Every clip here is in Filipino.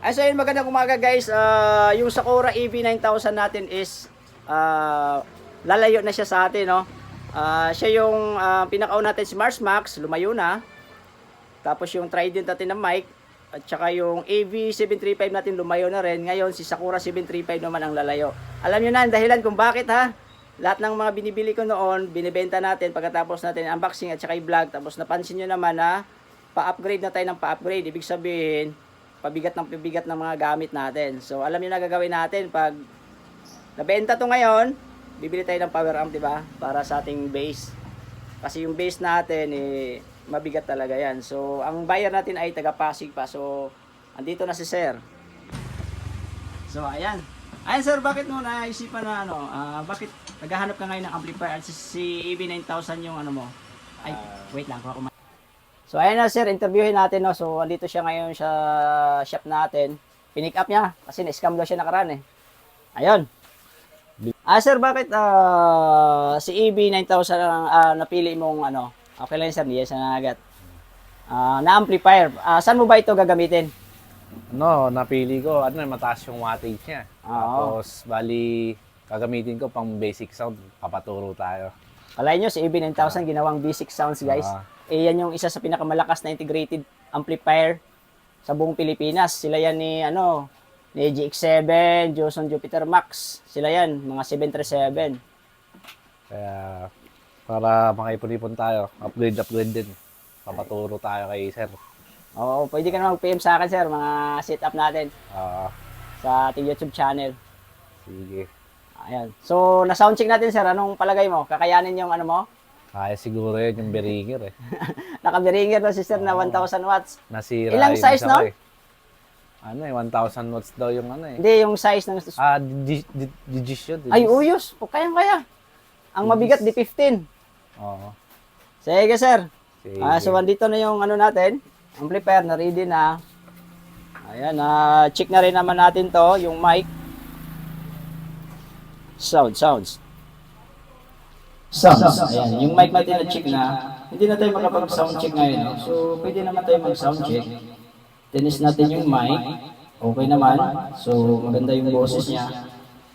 Ay, so yun, magandang umaga guys. Ah, yung Sakura EV9000 natin is ah, lalayo na siya sa atin, no? Ah, siya yung uh, pinakauna natin si Mars Max, lumayo na. Tapos yung Trident natin na mic, at saka yung AV735 natin lumayo na rin. Ngayon, si Sakura 735 naman ang lalayo. Alam nyo na ang dahilan kung bakit ha? Lahat ng mga binibili ko noon, binibenta natin pagkatapos natin unboxing at saka i-vlog. Tapos napansin nyo naman na pa-upgrade na tayo ng pa-upgrade. Ibig sabihin, pabigat ng pabigat ng mga gamit natin. So, alam niyo na gagawin natin pag nabenta to ngayon, bibili tayo ng power amp, di ba? Para sa ating base. Kasi yung base natin, eh, mabigat talaga yan. So, ang buyer natin ay taga Pasig pa. So, andito na si Sir. So, ayan. Ayan, Sir, bakit mo naisipan na ano, ah, bakit naghahanap ka ngayon ng amplifier at si, si EV9000 yung ano mo? Ay, wait lang, kuha ko So ayan na sir, interviewin natin no. So andito siya ngayon sa shop natin. Pinick up niya kasi na-scam daw siya nakaraan eh. Ayun. Ah sir, bakit ah, si EB9000 ang ah, napili mong ano? Okay lang sir, yes na agad. Ah, na amplifier. Ah, saan mo ba ito gagamitin? No, napili ko, ano, mataas yung wattage niya. Oo. Tapos, bali, gagamitin ko pang basic sound. Papaturo tayo. Kalahin nyo, si EB9000 ginawang basic sounds guys. Ah. Eh, yan yung isa sa pinakamalakas na integrated amplifier sa buong Pilipinas. Sila yan ni, ano, ni GX7, Joson Jupiter Max. Sila yan, mga 737. Kaya, para makaipon-ipon tayo, upgrade, upgrade din. Papaturo tayo kay sir. Oo, pwede ka na mag-PM sa akin, sir, mga setup natin Ah, sa ating YouTube channel. sige. Ayan. So, na-soundcheck natin, sir. Anong palagay mo? Kakayanin yung ano mo? Kaya siguro yun yung beringer eh. Nakabiringer na si sir na 1,000 watts. Nasira Ilang size, isa ko no? eh. Ano eh, 1,000 watts daw yung ano eh. Hindi, yung size ng... Ah, digis di, digis yun. Ay, uyos. O, kayang-kaya. Ang mabigat, di 15. Oo. Sige, sir. Sige. Ah, so andito na yung ano natin, amplifier na ready na. Ayan, na check na rin naman natin to, yung mic. Sound, sounds. Sounds. Ayan, yung mic natin na check na. Hindi na tayo makapag-sound check ngayon. No? So, pwede naman tayo mag-sound check. Tinis natin yung mic. Okay naman. So, maganda yung boses niya.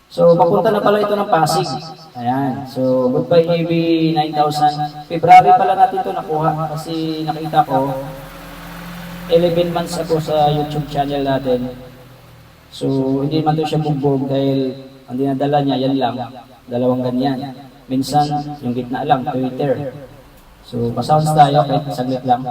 So, papunta na pala ito ng Pasig. Ayan. So, goodbye AB 9000. February pala natin ito nakuha kasi nakita ko 11 months ako sa YouTube channel natin. So, hindi man ito siya bugbog dahil ang dinadala niya, yan lang. Dalawang ganyan. Minsan, yung gitna lang, Twitter. So, pasounds tayo kahit saglit lang.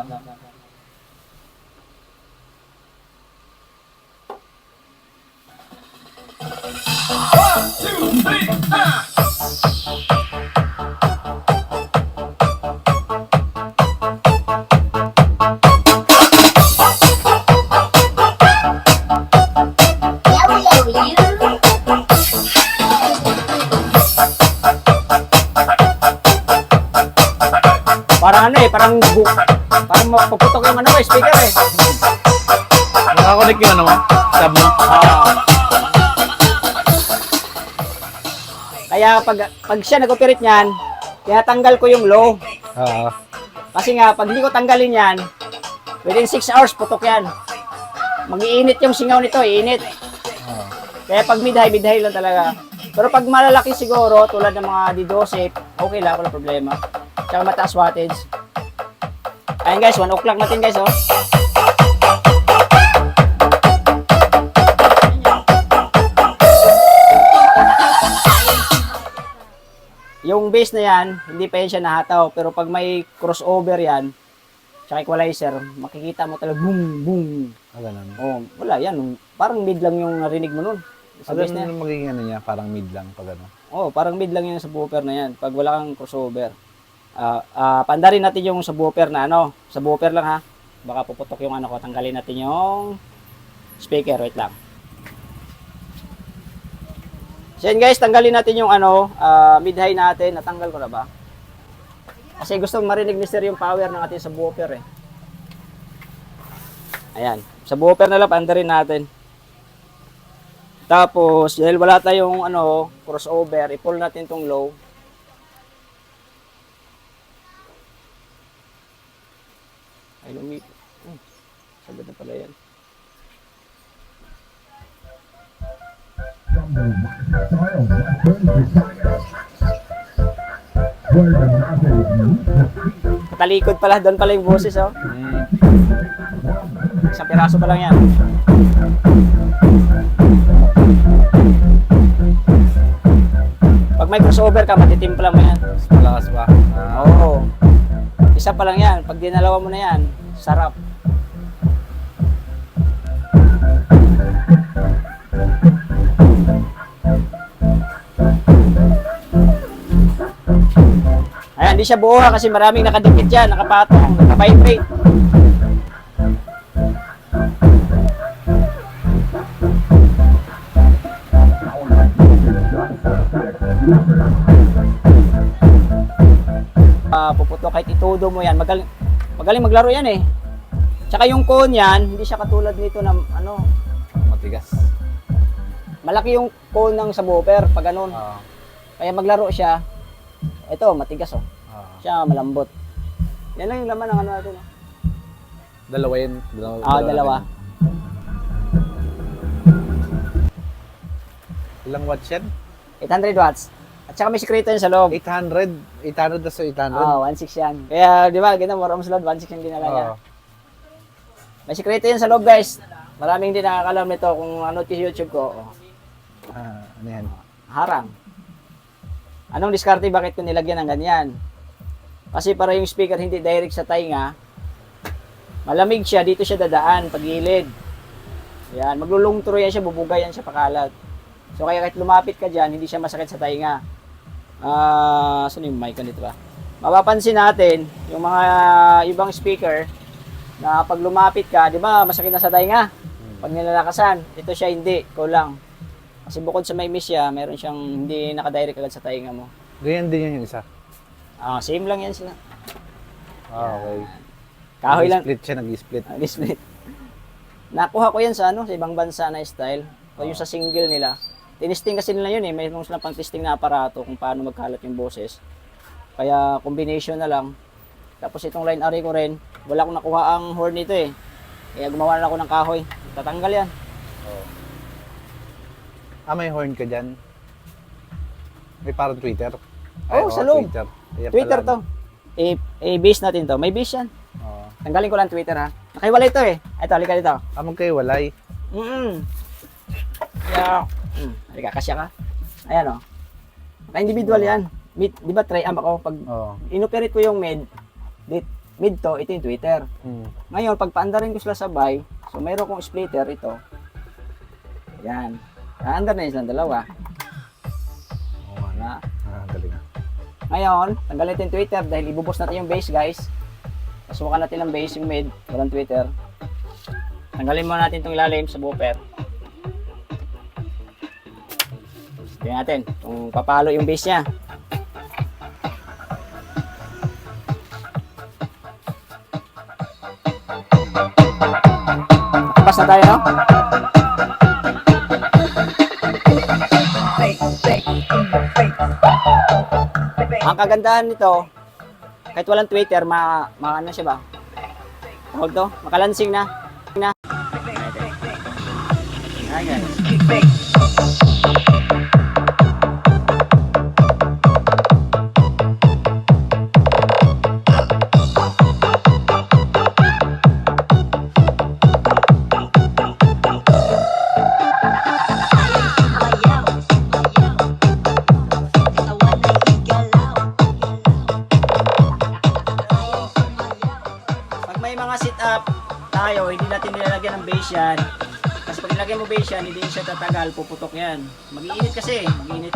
Parang ano eh, parang bu parang mapuputok yung ano eh, speaker eh. Nakakonect yung ano mo? Tab mo? Kaya pag pag siya nag-operate niyan, tinatanggal ko yung low. Oo. Kasi nga, pag hindi ko tanggalin yan, within 6 hours, putok yan. Mag-iinit yung singaw nito, iinit. Kaya pag mid-high, mid-high lang talaga. Pero pag malalaki siguro, tulad ng mga D12, okay lang, wala problema. Tsaka mataas wattage. Ayun guys, 1 o'clock natin guys, oh. Yung base na yan, hindi pa yan siya nahataw. Pero pag may crossover yan, tsaka equalizer, makikita mo talaga boom, boom. Ah, ganun. Oh, wala yan. Parang mid lang yung narinig mo nun. Sa Ah, base na yan. magiging ano niya, parang mid lang pag ano. Oh, parang mid lang yan sa subwoofer na yan. Pag wala kang crossover. Ah, ah, pandarin natin yung subwoofer na ano. Subwoofer lang ha. Baka puputok yung ano ko. Tanggalin natin yung speaker. Wait lang. So yun guys, tanggalin natin yung ano, ah, mid-high natin. Natanggal ko na ba? Kasi gusto marinig ni Sir yung power ng ating subwoofer eh. Ayan. Subwoofer na lang, pandarin natin. Tapos, dahil wala tayong ano, crossover, i-pull natin tong low. Ay, lumi. Hmm, sagad na pala yan. number one style Western Visayas. Where the masses meet the beat. Katalikod pala, doon pala yung boses, oh. Mm. Isang piraso pa lang yan. Pag may crossover ka, matitimpla mo yan. Mas malakas pa. Ah, Oo. Isa pa lang yan. Pag dinalawa mo na yan, sarap. Ayan, hindi siya buo ha kasi maraming nakadikit yan, nakapatong, nakavibrate. Ah, puputo kahit itudo mo yan. Magaling, magaling maglaro yan eh. Tsaka yung cone yan, hindi siya katulad nito na ano, matigas. Malaki yung cone ng subwoofer pag ganun. Ah, Kaya maglaro siya. Ito, matigas oh. ah. Siya malambot. Yan lang yung laman ng ano natin. oh. Dalawa yun. Dalawa, Ah, dalawa. natin. Ilang watts yan? 800 watts. At saka may sikreto yun sa loob. 800. 800 na sa 800. Ah, 1.6 yan. Kaya, di ba, ganun, more ohms load, 1.6 yung dinala niya. Oo. May sikreto yun sa loob, guys. Maraming hindi nakakalam nito kung ano sa YouTube ko. Oh, Ah, ano yan? harang. Anong diskarte bakit ko nilagyan ng ganyan? Kasi para yung speaker hindi direct sa tainga, malamig siya, dito siya dadaan, pag gilid. Yan, maglulungtro yan siya, bubugay yan siya pakalat. So kaya kahit lumapit ka dyan, hindi siya masakit sa tainga. Ah, saan yung mic ko dito ba? Mapapansin natin, yung mga ibang speaker, na pag lumapit ka, di ba, masakit na sa tainga. Pag nilalakasan, ito siya hindi, kulang. Kasi bukod sa may miss siya, meron siyang hindi nakadirect agad sa tainga mo. Ganyan din yun yung isa. Ah, same lang yan sila. Ah, okay. Kahoy lang. Nag-split siya, nag-split. Ah, split. Nakuha ko yan sa ano, sa ibang bansa na style. O yung sa single nila. Tinisting kasi nila yun eh. Mayroon silang pang testing na aparato kung paano magkalat yung boses. Kaya combination na lang. Tapos itong line array ko rin, wala akong nakuha ang horn nito eh. Kaya gumawa na ako ng kahoy. Tatanggal yan. Ah, may horn ka dyan? May parang Twitter? Oo, sa loob. Twitter. Ayan Twitter pala. to. Eh, eh, base natin to. May base yan. Oo. Tanggalin ko lang Twitter ha. Nakaiwalay to eh. Ito, halika dito. Ah, magkaiwalay. Mm. Yeah. Mm. Halika, kasya ka. Ayan o. Oh. individual yan. Mid, di ba tri-amp ako? Pag Oo. inoperate ko yung mid, dit, mid to, ito yung Twitter. Mm. Ngayon, pag paandarin ko sila sabay, so mayroon kong splitter ito. Yan. Naandar na yun silang dalawa. Oo nga. Na. Ah, galing. Ngayon, tanggalin natin yung Twitter dahil ibubos natin yung base, guys. Pasukan natin ang base, yung mid, walang Twitter. Tanggalin muna natin itong ilalim sa buffer. Tingnan natin kung papalo yung base niya. Tapos na tayo, no? Ang kagandahan nito, kahit walang Twitter, ma, ma ano siya ba? Tawag to? Makalansing na. na. Ayan. Natin nilalagyan ng base yan. Kasi pag nilagyan mo base yan, hindi siya tatagal, puputok yan. Mag-iinit kasi, mag-iinit.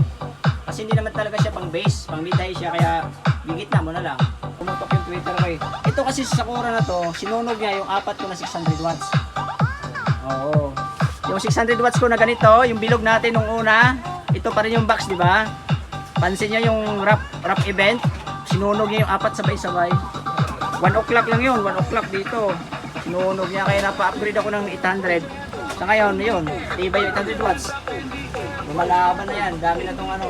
Kasi hindi naman talaga siya pang base, pang mid-high siya, kaya gigit na mo na lang. Pumutok yung Twitter ko eh. Ito kasi sa Sakura na to, sinunog niya yung apat ko na 600 watts. Oo. Yung 600 watts ko na ganito, yung bilog natin nung una, ito pa rin yung box, di ba? Pansin niyo yung rap, rap event, sinunog niya yung apat sabay-sabay. 1 o'clock lang yun, 1 o'clock dito. Sinunog niya, kaya napa-upgrade ako ng 800. Sa ngayon, yun, tibay yung 800 watts. Lumalaban na yan, dami na tong ano.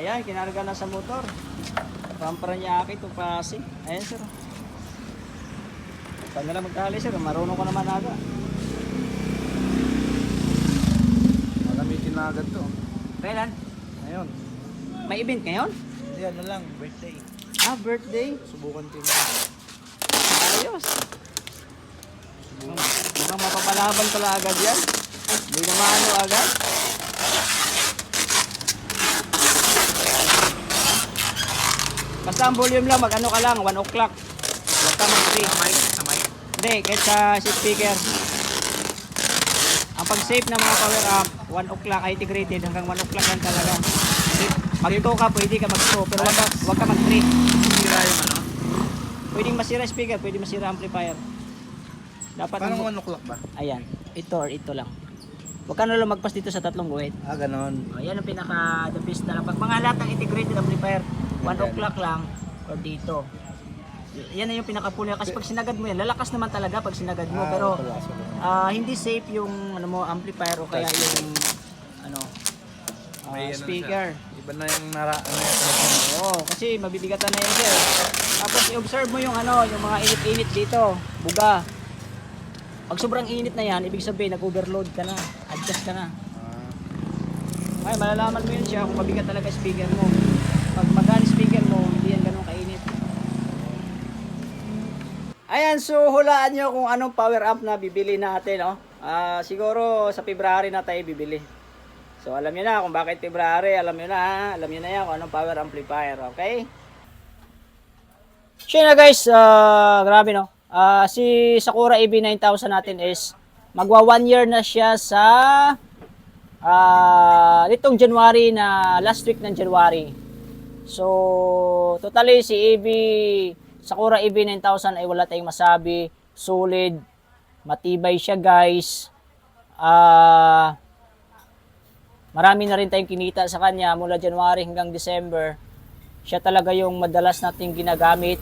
Ayan, kinarga na sa motor. Pamparanyaki itong pasi. Ayan sir. Saan na lang magkali sir, marunong ko naman aga. na agad to. Kailan? Ngayon. May event ngayon? Hindi, ano lang, birthday. Ah, birthday. Subukan ko Ayos. Mukhang mapapalaban pala agad yan. Hindi na maano agad. Basta ang volume lang, mag-ano ka lang, 1 o'clock. Huwag ka mag-3. Sa mic? Hindi, kahit sa speaker. Ang pag-save ng mga power amp, 1 o'clock, integrated hanggang 1 o'clock lang talaga. Mag-2 ka, pwede ka mag-2, pero wag ka, wag ka mag-3. Sira yung ano? Pwedeng masira speaker, pwede masira amplifier. Dapat Parang ang- 1 o'clock ba? Ayan, ito or ito lang. Huwag ka na lumagpas dito sa tatlong guhit. Ah, ganon. Ayan ang pinaka the best na lang. Pag mga lahat ng integrated amplifier, 1 o'clock lang or dito. Yan na yung pinaka-pull niya. Kasi pag sinagad mo yan, lalakas naman talaga pag sinagad mo. Pero ah, hindi safe yung ano mo amplifier o kaya yung ano ah, May ano na speaker. Iba na yung nara, ano yung Oo, kasi mabibigatan na yan sir. Tapos i-observe mo yung ano, yung mga init-init dito, buga. Pag sobrang init na yan, ibig sabihin nag-overload ka na, adjust ka na. Ay, malalaman mo yun siya kung mabigat talaga speaker mo. Pag magaan speaker mo, hindi yan ganun kainit. Ayan, so hulaan nyo kung anong power amp na bibili natin, no? Ah, siguro sa February na tayo bibili. So alam niyo na kung bakit February, alam niyo na, alam niyo na yan kung anong power amplifier, okay? So na guys, ah, grabe no. Ah, si Sakura EB9000 natin is magwa one year na siya sa ah nitong January na last week ng January. So totally si EB Sakura EB9000 ay wala tayong masabi, solid, matibay siya guys. Ah marami na rin tayong kinita sa kanya mula January hanggang December. Siya talaga yung madalas nating ginagamit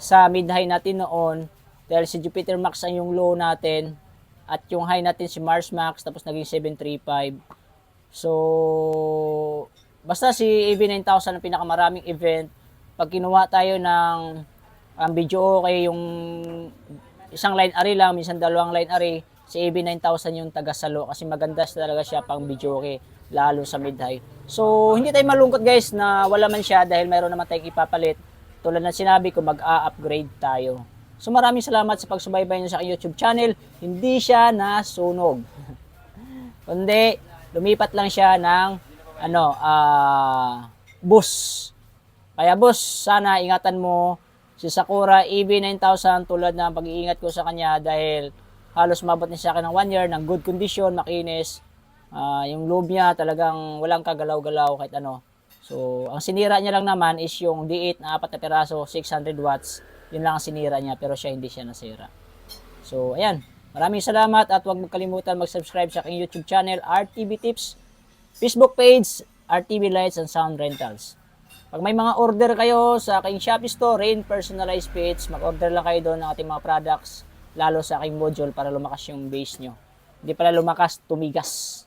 sa mid-high natin noon dahil si Jupiter Max ang yung low natin at yung high natin si Mars Max tapos naging 735. So, basta si EV9000 ang pinakamaraming event. Pag kinuha tayo ng ang video okay yung isang line array lang, minsan dalawang line array, si EV9000 yung taga salo kasi maganda talaga siya pang video okay, lalo sa mid-high. So, hindi tayo malungkot guys na wala man siya dahil mayroon naman tayong ipapalit. Tulad ng sinabi ko, mag-a-upgrade tayo. So, maraming salamat sa pagsubaybay niyo sa YouTube channel. Hindi siya nasunog. Kundi, lumipat lang siya ng ano, ah bus. Kaya boss, sana ingatan mo si Sakura EB9000 tulad ng pag-iingat ko sa kanya dahil halos mabot niya sa akin ng one year ng good condition, makinis. Ah, yung loob niya talagang walang kagalaw-galaw kahit ano. So, ang sinira niya lang naman is yung D8 na apat na peraso, 600 watts. Yun lang ang sinira niya pero siya hindi siya nasira. So, ayan. Maraming salamat at huwag magkalimutan mag-subscribe sa aking YouTube channel, RTV Tips, Facebook page, RTV Lights and Sound Rentals. Pag may mga order kayo sa aking Shopee store, Rain Personalized Page, mag-order lang kayo doon ng ating mga products, lalo sa aking module para lumakas yung base nyo. Hindi pala lumakas, tumigas.